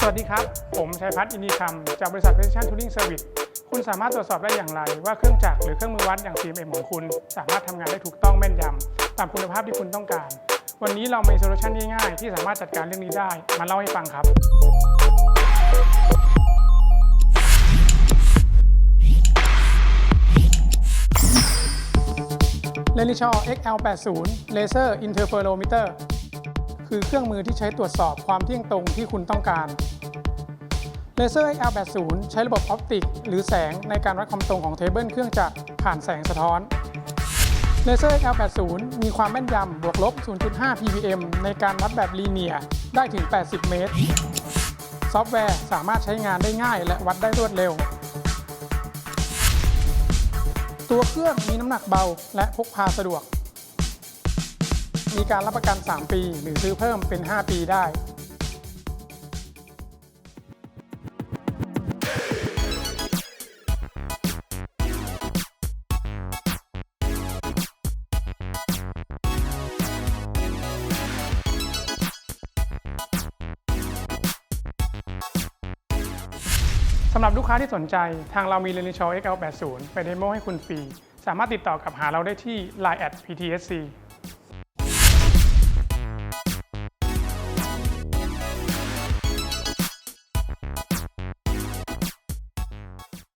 สวัสดีครับ ผมชัยพัฒน์อินดีคำจากบริษัท Precision Tuning Service คุณสามารถตรวจสอบได้อย่างไร ว่าเครื่องจักรหรือเครื่องมือวัดอย่าง CMM ของคุณ สามารถทำงานได้ถูกต้องแม่นยำตามคุณภาพที่คุณต้องการ วันนี้เรามีโซลูชันง่ายๆที่สามารถจัดการเรื่องนี้ได้ มาเล่าให้ฟังครับ l e n i s h a w XL80 Laser Interferometer คือเครื่องมือที่ใช้ตรวจสอบความเที่ยงตรงที่คุณต้องการ Laser XL80 ใช้ระบบออปติก หรือแสงในการวัดความตรงของเทเบิลเครื่องจักรผ่านแสงสะท้อน Laser XL80 มีความแม่นยำบวกลบ 0.5 ppm ในการวัดแบบลีเนียได้ถึง 80 เมตร ซอฟต์แวร์สามารถใช้งานได้ง่ายและวัดได้รวดเร็ว ตัวเครื่องมีน้ำหนักเบาและพกพาสะดวก มีการรับประกัน 3 ปี หรือซื้อเพิ่มเป็น 5 ปีได้ สำหรับลูกค้าที่สนใจทางเรามี l e n i s h a w XL80 ไปเดโมให้คุณฟรี สามารถติดต่อกับหาเราได้ที่ Line at PTSC